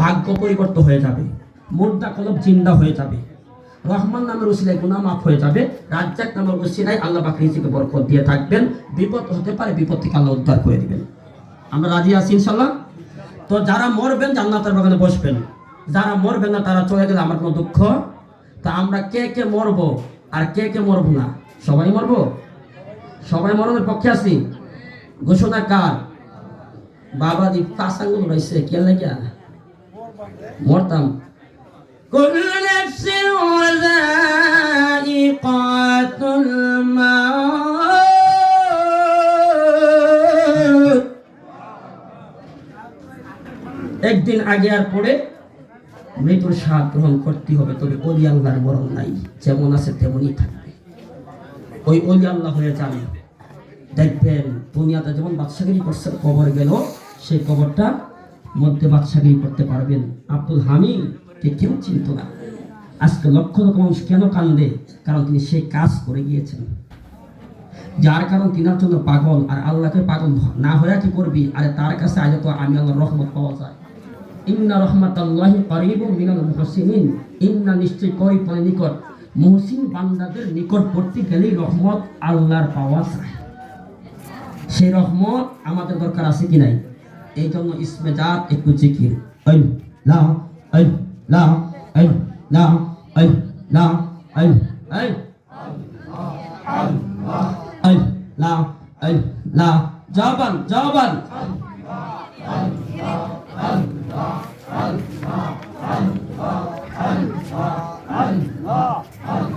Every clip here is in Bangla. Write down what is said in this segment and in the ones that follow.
ভাগ্য পরিবর্তন হয়ে যাবে। মুর্দা কলব জিন্দা হয়ে যাবে। রহমান নামের উসিলায় গুনাহ মাফ হয়ে যাবে। রাজ্জাক নামের উসিলায় আল্লাহ পাক রিজিকে বরকত দিয়ে থাকবেন। বিপদ হতে পারে, বিপদ থেকে আল্লাহ উদ্ধার করে দিবেন। আমরা রাজি আছি ইনশাল্লাহ তো যারা মরবেন জান্নাতের বাগানে বসবেন, যারা মরবেন না, তারা চলে গেলে আমার কোনো দুঃখ? তা আমরা কে কে মরবো আর কে কে মরবো না? সবাই মরবো? সবাই মরণের পক্ষে আছি? ঘোষণা কার? বাবা দি পাঁচ আঙ্গুল রয়েছে কে? লাগিয়া মরতাম كل نفس وذائقة الموت একদিন আগে আর পরে মৃত্যুর স্বাদ গ্রহণ করতে হবে তবে অলি আল্লাহর মরণ নাই যেমন আছে তেমনই থাকবে ওই অলি আল্লাহ হয়ে যান দেখবেন দুনিয়াতে যেমন বাদশাগিরি করছেন কবর গেল সেই কবরটা মধ্যে বাদশাগিরি করতে পারবেন। আব্দুল হামিদকে কেউ চিনত না। আজকে লক্ষ লক্ষ মানুষ কেন কান্দে? কারণ তিনি সেই কাজ করে গিয়েছেন। যার কারণ তিনার জন্য পাগল, আর আল্লাহকে পাগল না হয়ে কি করবি? আরে তার কাছে আজ তো আমি আল্লাহর রহমত পাওয়া যায়। ইন্না রহমাতাল্লাহি করিবুম মিনাল মুহসিনিন। ইন্না নিশ্চয় করি পরে নিকট, মুহসিন বান্দাদের নিকট পড়তে গেলেই রহমত আল্লাহর পাওয়া যায়। সেই রহমত আমাদের দরকার আছে কি নাই? এই জন্য ইসমে জাত একটু জিকির। আল লা আল লা আল লা আল লা আল আল আল লা আল লা, জবান জবান।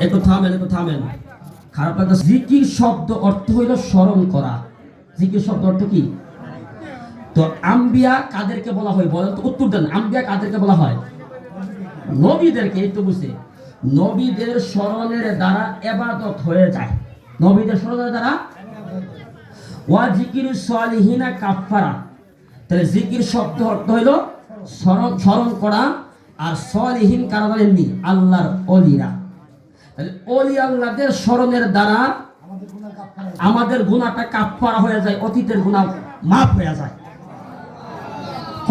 একটু থামেন একটু থামেন। খারাপ লাগছে জিকির শব্দ অর্থ হইল স্মরণ করা। জিকির শব্দ অর্থ কি? তো আম্বিয়া কাদেরকে বলা হয় বলেন তো, উত্তর দেন, আম্বিয়া কাদেরকে বলা হয়? নবীদেরকে, এই তো বুঝে নবীদের স্মরণের দ্বারা এবাদত হয়ে যায়। নবীদের স্মরণের দ্বারা? ওয়া জিকির সালিহিনা কাফারা তাহলে জিকির শব্দ অর্থ হইল স্মরণ স্মরণ করা আর সলিহীন কারা বলেননি আল্লাহর অলিরা। তাহলে অলি আল্লাহদের স্মরণের দ্বারা আমাদের গুণাটা কাফারা হয়ে যায়, অতীতের গুণা মাফ হয়ে যায়।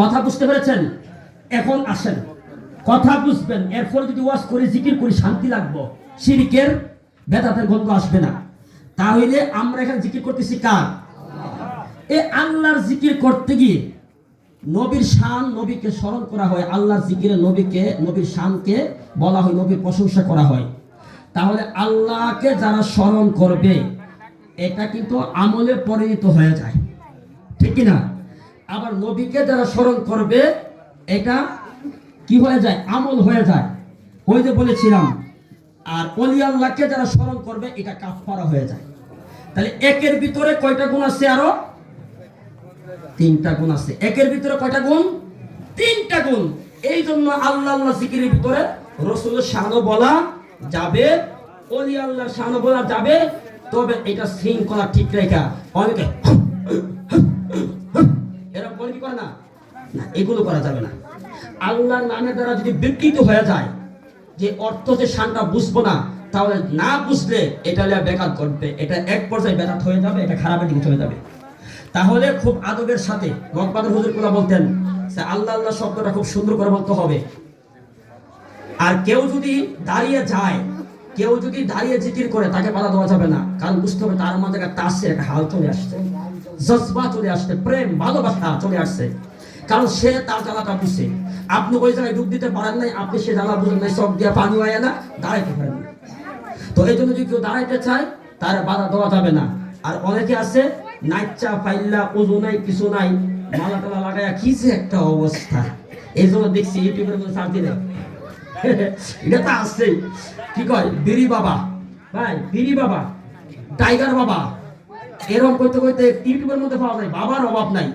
কথা বুঝতে পেরেছেন? এখন আসেন। কথা বুঝবেন, এরপরে যদি ওয়াজ করে, জিকির করি, শান্তি লাগবো। শিরিকের বেদাতের গন্ধ আসবে না। তাহলে আমরা এখানে জিকির করতেছি কার? এ আল্লাহর জিকির করতে গিয়ে নবীর শান নবীকে স্মরণ করা হয়, আল্লাহর জিকিরে নবীকে, নবীর শানকে বলা হয়, নবীর প্রশংসা করা হয়। তাহলে আল্লাহকে যারা স্মরণ করবে, এটা কিন্তু আমলে পরিণত হয়ে যায়। ঠিক কি না আবার নবীকে যারা স্মরণ করবে, এটা কি হয়ে যায়? আমল হয়ে যায়। ওই যে বলেছিলাম, আর অলি আল্লাহকে যারা স্মরণ করবে, এটা কাফারা হয়ে যায়। তাহলে একের ভিতরে কয়টা গুণ আছে আরও? তিনটা গুণ আছে। একের ভিতরে কয়টা গুণ? তিনটা গুণ। এই জন্য আল্লাহ আল্লাহ জিকিরের ভিতরে রসুলের শানো বলা যাবে, অলি আল্লাহ শানো বলা যাবে, তবে এটা শৃঙ্খলা ঠিক রেখা অনেকে করে না। এগুলো করা যাবে না। আল্লাহর নামের দ্বারা যদি বিকৃত হয়ে যায়, যে অর্থ যে শানটা বুঝব না, তাহলে না বুঝলে এটা বেকার করবে এটা এক পর্যায়ে বেকার হয়ে যাবে, এটা খারাপের দিকে চলে যাবে। তাহলে খুব আদবের সাথে মকবাদুর হুজুরগুলা বলতেন আল্লাহ আল্লাহ শব্দটা খুব সুন্দর করে বলতে হবে। আর কেউ যদি দাঁড়িয়ে যায়, কেউ যদি দাঁড়িয়ে জিকির করে, তাকে বাধা দেওয়া যাবে না। কারণ বুঝতে হবে তার মাঝে একটা তাসে একটা হাল চলে আসছে। জজবা চলে আসছে, প্রেম, ভালোবাসা চলে আসছে। কারণ সে তার জ্বালাটা বুঝছে আপনি ওই জায়গায় ডুব দিতে পারেন নাই, আপনি সে জ্বালা বুঝেন নাই সব দিয়ে পানি হয় না, দাঁড়াইতে পারেন তো এই জন্য যদি কেউ দাঁড়াইতে চায়, তার বাধা দেওয়া যাবে না। আর অনেকে আছে, নাইচা ফাইল্লা, উজু নাই, কিছু নাই, মালা টালা লাগাইয়া কি যে একটা অবস্থা। এই জন্য দেখছি ইউটিউবের মধ্যে সার্চ দিলে। এটা তো আসছেই কি কয়? বিড়ি বাবা। ভাই, বিড়ি বাবা। টাইগার বাবা। এরকম করতে করতে ইউটিউবের মধ্যে পাওয়া যায়, বাবার অভাব নাই।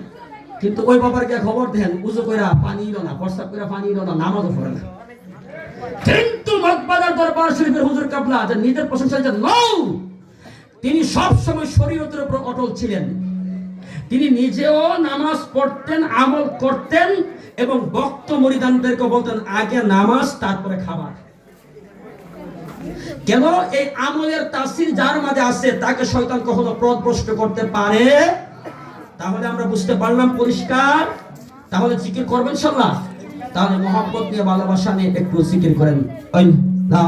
কিন্তু ওই বাবার গিয়ে খবর দেন, উজু কইরা পানি ইলো না, প্রস্তাব কইরা পানি ইলো না, নামাজও পড়ে না। কিন্তু মকবাদার দরবার শরীফের হুজুর কাবলা যে নিজের প্রশংসা যে নও তিনি সব সময় শরীয়তের উপর অটল ছিলেন। তিনি নিজেও নামাজ পড়তেন, আমল করতেন এবং ভক্ত মরিদানদেরকে বলতেন, আগে নামাজ, তারপরে খাবার। কেন এই আমলের তাসির যার মাঝে আছে, তাকে শয়তান কখনো প্রদ্রষ্ট করতে পারে? তাহলে আমরা বুঝতে পারলাম পরিষ্কার। তাহলে জিকির করবেন ইনশাআল্লাহ। তাহলে মোহাম্মত নিয়ে ভালোবাসা নিয়ে একটু জিকির করেন। লা